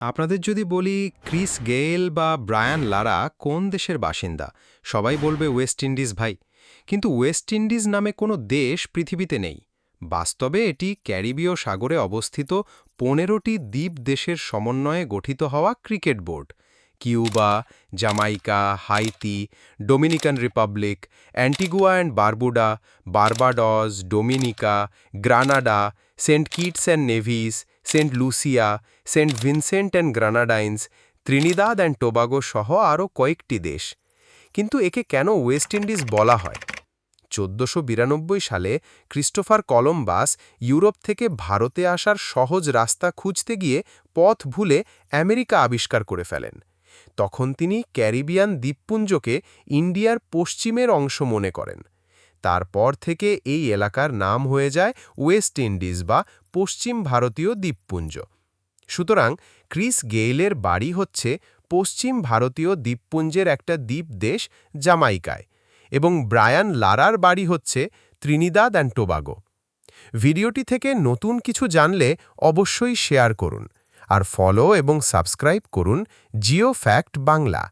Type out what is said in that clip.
আপনাদের যদি বলি, ক্রিস গেইল বা ব্রায়ান লারা কোন দেশের বাসিন্দা? সবাই বলবে ওয়েস্ট ইন্ডিজ ভাই। কিন্তু ওয়েস্ট ইন্ডিজ নামে কোনো দেশ পৃথিবীতে নেই। বাস্তবে এটি ক্যারিবীয় সাগরে অবস্থিত পনেরোটি দ্বীপ দেশের সমন্বয়ে গঠিত হওয়া cricket board. Cuba Jamaica Haiti, Dominican Republic, Antigua and Barbuda, Barbados, Dominica, Grenada, Saint Kitts and Nevis Saint Lucia, Saint Vincent and Grenadines, Trinidad and Tobago সহ আরও কয়েকটি দেশ। কিন্তু একে কেন ওয়েস্ট ইন্ডিজ বলা হয়? চোদ্দশো সালে ক্রিস্টোফার কলম্বাস ইউরোপ থেকে ভারতে আসার সহজ রাস্তা খুঁজতে গিয়ে পথ ভুলে আমেরিকা আবিষ্কার করে ফেলেন। তখন তিনি ক্যারিবিয়ান দ্বীপপুঞ্জকে ইন্ডিয়ার পশ্চিমের অংশ মনে করেন। তারপর থেকে এই এলাকার নাম হয়ে যায় ওয়েস্ট ইন্ডিজ বা পশ্চিম ভারতীয় দ্বীপপুঞ্জ। সুতরাং ক্রিস গেইলের বাড়ি হচ্ছে পশ্চিম ভারতীয় দ্বীপপুঞ্জের একটা দ্বীপ দেশ জামাইকায় এবং ব্রায়ান লারার বাড়ি হচ্ছে ত্রিনিদাদ অ্যান্ড টোবাগো। ভিডিওটি থেকে নতুন কিছু জানলে অবশ্যই শেয়ার করুন আর ফলো এবং সাবস্ক্রাইব করুন জিও ফ্যাক্ট বাংলা।